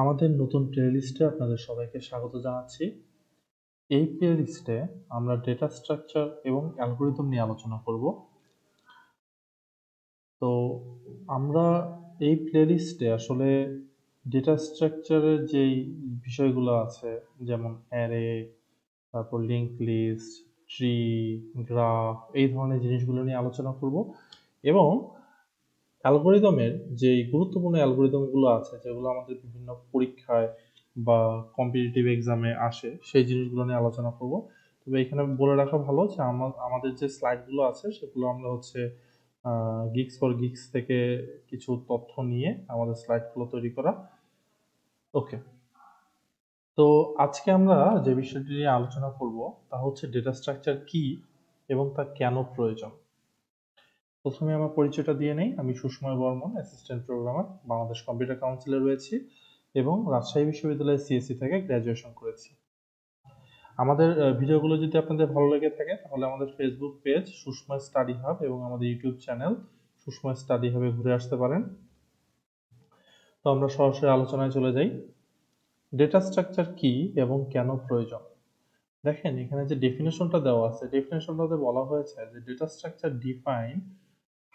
আমাদের নতুন প্লেলিস্টে আপনাদের সবাইকে স্বাগত জানাচ্ছি। এই প্লেলিস্টে আমরা ডেটা স্ট্রাকচার এবং অ্যালগোরিদম নিয়ে আলোচনা করব। তো আমরা এই প্লেলিস্টে আসলে ডেটা স্ট্রাকচারের যেই বিষয়গুলো আছে, যেমন অ্যারে তারপর লিঙ্ক লিস্ট ট্রি গ্রাফ এই ধরনের জিনিসগুলো নিয়ে আলোচনা করব এবং অ্যালগোরিদমের যে গুরুত্বপূর্ণ অ্যালগোরিদমগুলো আছে, যেগুলো আমাদের বিভিন্ন পরীক্ষায় বা কম্পিটিটিভ এক্সামে আসে, সেই জিনিসগুলো নিয়ে আলোচনা করব। তবে এখানে বলে রাখা ভালো যে আমাদের যে স্লাইডগুলো আছে, সেগুলো আমরা হচ্ছে গিক্স ফর গিক্স থেকে কিছু তথ্য নিয়ে আমাদের স্লাইডগুলো তৈরি করা। ওকে। তো আজকে আমরা যে বিষয়টি নিয়ে আলোচনা করব, তা হচ্ছে ডেটা স্ট্রাকচার কি এবং তা কেন প্রয়োজন? প্রথমে আমার পরিচয়টা দিয়ে নেই। আমি Sushmoy Barman assistant programmer Bangladesh computer কাউন্সিলে রয়েছি এবং রাজশাহী বিশ্ববিদ্যালয়ের সিএসসি থেকে গ্র্যাজুয়েশন করেছি। আমাদের ভিডিওগুলো যদি আপনাদের ভালো লেগে থাকে, তাহলে আমাদের Facebook page Sushmoy study hub এবং আমাদের ইউটিউব চ্যানেল সুষময় স্টাডি হাবে ঘুরে আসতে পারেন। তো আমরা সরাসরি আলোচনায় চলে যাই। ডেটা স্ট্রাকচার কি এবং কেন প্রয়োজন? দেখেন, এখানে যে ডেফিনেশনটা দেওয়া আছে ডেফিনেশনটাতে বলা হয়েছে যে data structure define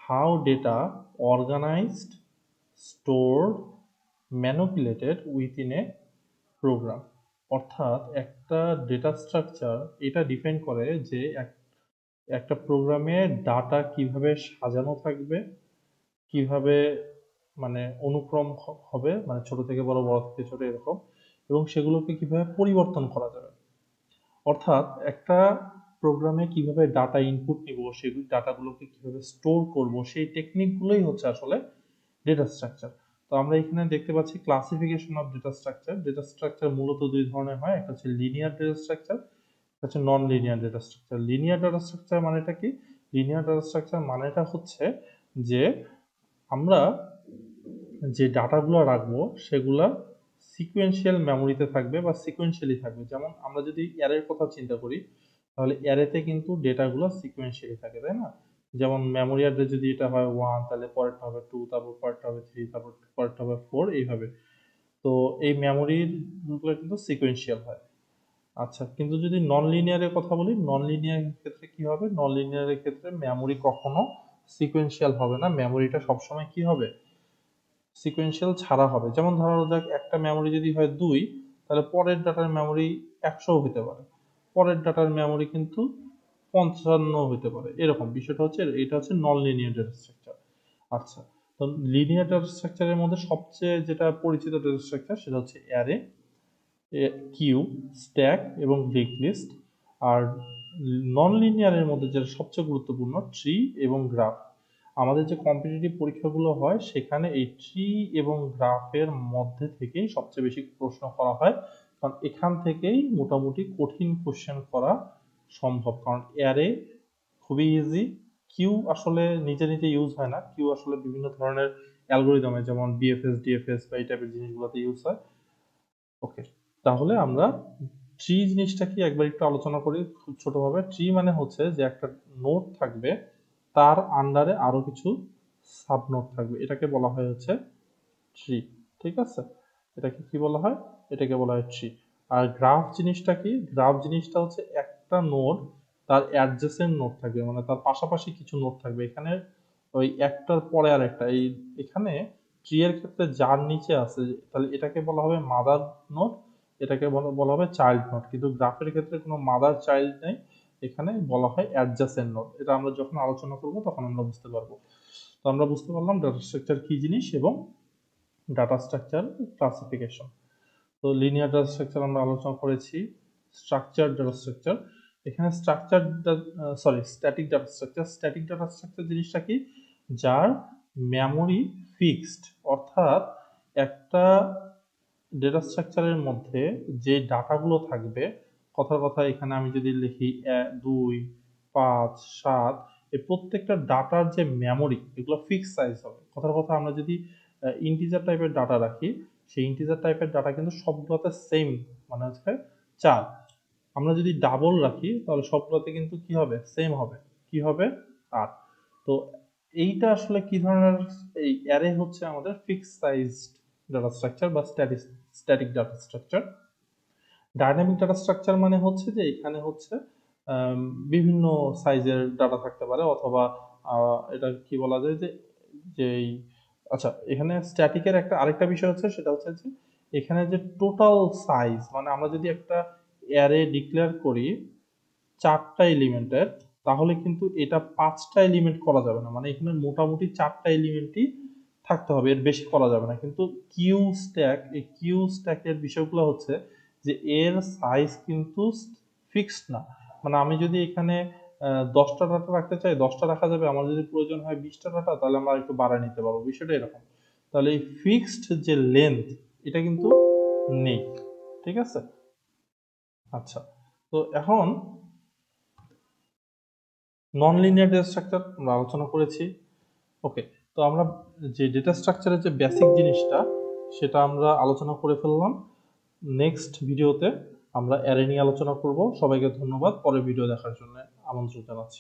how data organized, stored, manipulated within a program. অর্থাৎ একটা ডেটা স্ট্রাকচার এটা ডিপেন্ড করে যে একটা প্রোগ্রামে ডাটা কীভাবে সাজানো থাকবে, কীভাবে মানে অনুক্রম হবে মানে ছোট থেকে বড় বড় থেকে ছোট, এরকম, এবং সেগুলোকে কীভাবে পরিবর্তন করা যাবে। অর্থাৎ একটা প্রোগ্রামে কীভাবে ডাটা ইনপুট নিব, সেই ডাটাগুলোকে কীভাবে স্টোর করব, সেই টেকনিকগুলোই হচ্ছে আসলে ডেটা স্ট্রাকচার তো আমরা এখানে দেখতে পাচ্ছি classification of data structure data structure মূলত দুই ধরনের হয়, একটা হচ্ছে লিনিয়ার ডেটা স্ট্রাকচার একটা হচ্ছে non linear data structure linear data structure মানেটা কি? লিনিয়ার ডেটা স্ট্রাকচার মানেটা হচ্ছে যে আমরা যে ডাটাগুলো রাখব, সেগুলা সিকোয়েন্সিয়াল মেমোরিতে থাকবে বা সিকোয়েন্সিয়ালি থাকবে। যেমন আমরা যদি অ্যারের কথা চিন্তা করি তাহলে অ্যারেতে কিন্তু ডেটাগুলো সিকোয়েন্সিয়ালি থাকে, তাই না? যেমন মেমোরি অ্যাড্রেস যদি এটা হয় ওয়ান তাহলে পরেরটা হবে টু তারপর পরেরটা হবে থ্রি তারপর পরেরটা হবে ফোর এইভাবে। তো এই মেমোরিরগুলো কিন্তু সিকোয়েন্সিয়াল হয়। আচ্ছা কিন্তু যদি নন লিনিয়ারের কথা বলি নন লিনিয়ারের ক্ষেত্রে কি হবে? নন লিনিয়ারের ক্ষেত্রে মেমোরি কখনো সিকোয়েন্সিয়াল হবে না। মেমোরিটা সবসময় কি হবে? সিকোয়েন্সিয়াল ছাড়া হবে। যেমন ধরা যাক একটা মেমোরি যদি হয় দুই, তাহলে পরের ডাটার মেমোরি একশো হতে পারে। পরের ডাটার মেমোরি কিন্তু পঞ্চান্ন হতে পারে। এরকম বিষয়টা হচ্ছে, এটা হচ্ছে নন লিনিয়ার ডেটা স্ট্রাকচার আচ্ছা তো লিনিয়ার ডেটা স্ট্রাকচারের মধ্যে সবচেয়ে যেটা পরিচিত ডেটা স্ট্রাকচার সেটা হচ্ছে অ্যারে কিউ স্ট্যাক এবং লিঙ্ক লিস্ট আর নন লিনিয়ারের মধ্যে যেটা সবচেয়ে গুরুত্বপূর্ণ ট্রি এবং গ্রাফ আমাদের যে কম্পিটিটিভ পরীক্ষাগুলো হয়, সেখানে এই ট্রি এবং গ্রাফের মধ্যে থেকেই সবচেয়ে বেশি প্রশ্ন করা হয় কারণ এখান থেকেই মোটামুটি কঠিন কোশ্চেন করা সম্ভব। কারণ অ্যারে খুবই ইজি কিউ আসলে নিজে নিজে ইউজ হয় না। কিউ আসলে বিভিন্ন ধরনের অ্যালগোরিদমে যেমন বিএফএস ডিএফএস বা এই টাইপের জিনিসগুলোতে ইউজ হয়। ওকে তাহলে আমরা ট্রি জিনিসটা কি একবার একটু আলোচনা করি খুব ছোটভাবে। ট্রি মানে হচ্ছে যে একটা নোট থাকবে, তার আন্ডারে আরও কিছু সাব নোট থাকবে। এটাকে বলা হয় হচ্ছে ট্রি ঠিক আছে? এটাকে কি বলা হয়? এটাকে বলা হয় ট্রি আর গ্রাফ জিনিসটা কি? গ্রাফ জিনিসটা হচ্ছে একটা নোড তার অ্যাডজেসেন্ট নোড থাকবে মানে তার পাশাপাশি কিছু নোড থাকবে। এখানে ওই একটার পরে আর একটা এই, এখানে ট্রি এর ক্ষেত্রে যার নিচে আছে, তাহলে এটাকে বলা হবে মাদার নোড এটাকে বলা হবে চাইল্ড নোড কিন্তু গ্রাফের ক্ষেত্রে কোনো মাদার চাইল্ড নেই, এখানে বলা হয় অ্যাডজাসেন্ট নোড এটা আমরা যখন আলোচনা করব, তখন আমরা বুঝতে পারব। তো আমরা বুঝতে পারলাম ডাটা স্ট্রাকচার কি জিনিস এবং ডাটা স্ট্রাকচার ক্লাসিফিকেশন তো লিনিয়ার ডাটা স্ট্রাকচার আমরা আলোচনা করেছি স্ট্রাকচার ডাটা স্ট্রাকচার এখানে structure sorry static data structure static data structure জিনিসটা কি? যার মেমোরি ফিক্সড অর্থাৎ একটা ডেটা স্ট্রাকচারের মধ্যে যে ডাটাগুলো থাকবে, কথার কথা এখানে আমি যদি লিখি দুই, পাঁচ, সাত, এই প্রত্যেকটা ডাটার যে মেমোরি এগুলো ফিক্স সাইজ হবে। কথার কথা আমরা যদি ইন্টিজার টাইপের ডাটা রাখি সেই ইন্টিজার টাইপের ডাটা কিন্তু সবগুলোতে সেম মানে হচ্ছে চার। আমরা যদি ডাবল রাখি, তাহলে সবগুলোতে কিন্তু কি হবে? সেম হবে। কি হবে? আট। তো এইটা আসলে কি ধরনের, এই অ্যারে হচ্ছে আমাদের ফিক্স সাইজ ডাটা স্ট্রাকচার বা static data structure dynamic data structure মানে হচ্ছে যে এখানে হচ্ছে বিভিন্ন সাইজের ডাটা থাকতে পারে, অথবা এটা কি বলা যায় যে, যেই আচ্ছা এখানে স্ট্যাটিকের একটা আরেকটা বিষয় হচ্ছে, সেটা হচ্ছে যে এখানে যে টোটাল সাইজ মানে আমরা যদি একটা অ্যারে ডিক্লেয়ার করি চারটা এলিমেন্টের তাহলে কিন্তু এটা পাঁচটা এলিমেন্ট করা যাবে না। মানে এখানে মোটামুটি চারটা এলিমেন্টই থাকতে হবে, এর বেশি করা যাবে না। কিন্তু কিউ স্ট্যাক এই কিউ স্ট্যাকের বিষয়গুলো হচ্ছে যে এর সাইজ কিন্তু ফিক্সড না। মানে আমি যদি এখানে দশটা ডাটা রাখতে চাই, দশটা রাখা যাবে। আমার যদি প্রয়োজন হয় বিশটা ডাটা তাহলে আমরা একটু বাড়ায় নিতে পারব। বিষয়টা এরকম। তাহলে এই ফিক্সড যে লেন্থ এটা কিন্তু নেই। ঠিক আছে? আচ্ছা তো এখন নন লিনিয়ার ডেটা স্ট্রাকচার আমরা আলোচনা করেছি। ওকে, তো আমরা যে ডেটা স্ট্রাকচারের যে বেসিক জিনিসটা, সেটা আমরা আলোচনা করে ফেললাম। নেক্সট ভিডিওতে আমরা অ্যারে নিয়ে আলোচনা করব। সবাইকে ধন্যবাদ। পরের ভিডিও দেখার জন্য। আমন্ত্রণ জানাচ্ছি।